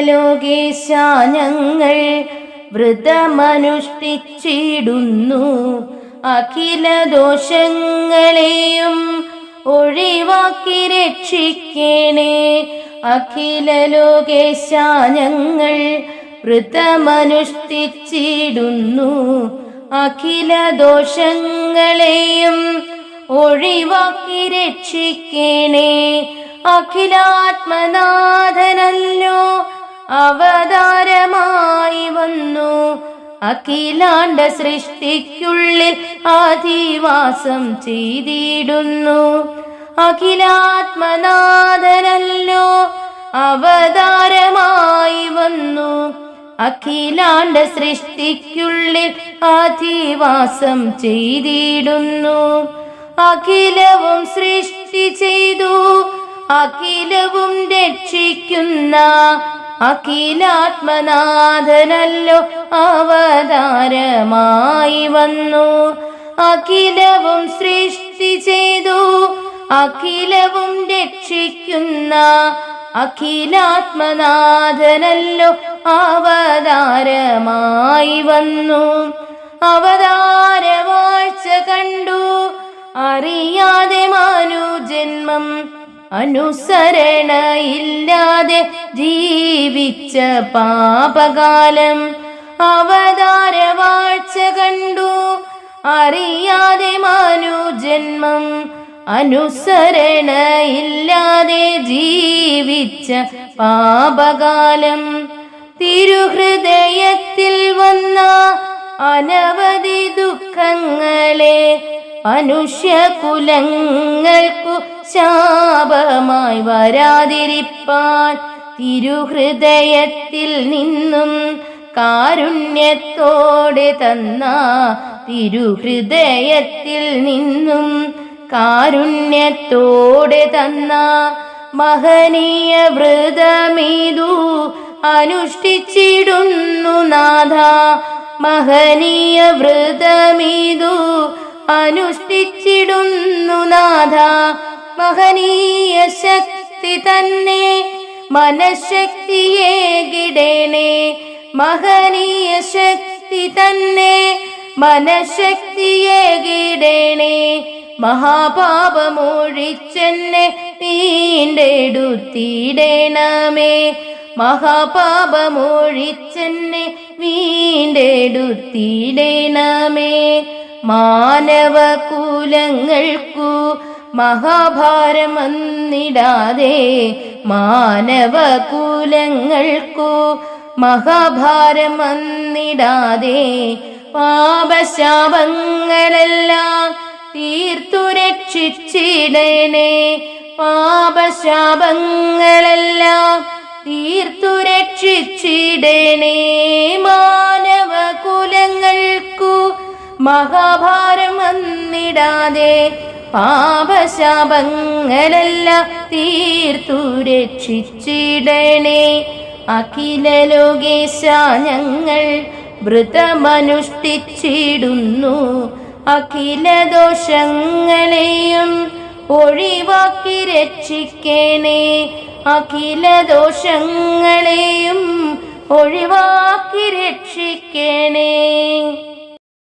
ലോകേശ ഞങ്ങൾ വ്രതമനുഷ്ഠിച്ചിടുന്നു. അഖില ദോഷങ്ങളെയും ഒഴിവാക്കി രക്ഷിക്കണേ. അഖില ലോകേശ ഞങ്ങൾ വ്രതമനുഷ്ഠിച്ചിടുന്നു. അഖില ദോഷങ്ങളെയും ഒഴിവാക്കി രക്ഷിക്കണേ. അഖിലാത്മനാഥനല്ലോ അഖിലാണ്ട സൃഷ്ടിക്കുള്ളിൽ ആദിവാസം ചെയ്തിടുന്നു. അഖിലാത്മനാഥനല്ലോ അവതാരമായി വന്നു. അഖിലാണ്ട സൃഷ്ടിക്കുള്ളിൽ ആദിവാസം ചെയ്തിടുന്നു. അഖിലവും സൃഷ്ടി ചെയ്തു അഖിലവും രക്ഷിക്കുന്ന അഖിലാത്മനാഥനല്ലോ അവതാരമായി വന്നു. അഖിലവും സൃഷ്ടി ചെയ്തു. അഖിലവും രക്ഷിക്കുന്ന അഖിലാത്മനാഥനല്ലോ അവതാരമായി വന്നു. അവതാരവാഴ്ച കണ്ടു. അറിയാതെ മാനുജന്മം അനുസരണയില്ലാതെ ജീവിച്ച പാപകാലം. അവതാര വാഴ്ച കണ്ടു. അറിയാതെ മാനുജന്മം അനുസരണയില്ലാതെ ജീവിച്ച പാപകാലം. തിരുഹൃദയത്തിൽ വന്ന അനവധി ദുഃഖങ്ങളെ മനുഷ്യകുലങ്ങൾക്കു ശാപമായി വരാതിരിപ്പാൻ തിരുഹൃദയത്തിൽ നിന്നും കാരുണ്യത്തോടെ തന്ന തിരുഹൃദയത്തിൽ നിന്നും കാരുണ്യത്തോടെ തന്ന മഹനീയ വ്രതമീതു അനുഷ്ഠിച്ചിടുന്നു നാഥ. മഹനീയ വ്രതമീതു അനുഷ്ഠിച്ചിടുന്നു നാഥ. മഹനീയ ശക്തി തന്നെ മനഃശക്തിയെ ഗിടേണേ. മഹനീയ ശക്തി തന്നെ മനഃശക്തിയെ ഗിടേണേ. മഹാപാപമൊഴിച്ചെന്നെ വീണ്ടെടുത്തിടേണമേ. മഹാപാപമൊഴിച്ചെന്നെ വീണ്ടെടുത്തിടേണമേ. മാനവകുലങ്ങൾക്കു മഹാഭാരം വന്നിടാതെ മാനവകുലങ്ങൾക്കു മഹാഭാരമന്നിടാതെ പാപശാപങ്ങളെല്ലാം തീർത്തു രക്ഷിച്ചിടണേ. പാപശാപങ്ങളെല്ലാം തീർത്തു രക്ഷിച്ചിടണേ. മാനവകുലങ്ങൾക്കു മഹാഭാരം വന്നിടാതെ പാപശാപങ്ങളെല്ലാം തീർത്തു രക്ഷിച്ചിടണേ. അഖില ലോകേശ ഞങ്ങൾ വ്രതമനുഷ്ഠിച്ചിടുന്നു. അഖില ദോഷങ്ങളെയും ഒഴിവാക്കി രക്ഷിക്കണേ. അഖില ദോഷങ്ങളെയും ഒഴിവാക്കി രക്ഷിക്കണേ.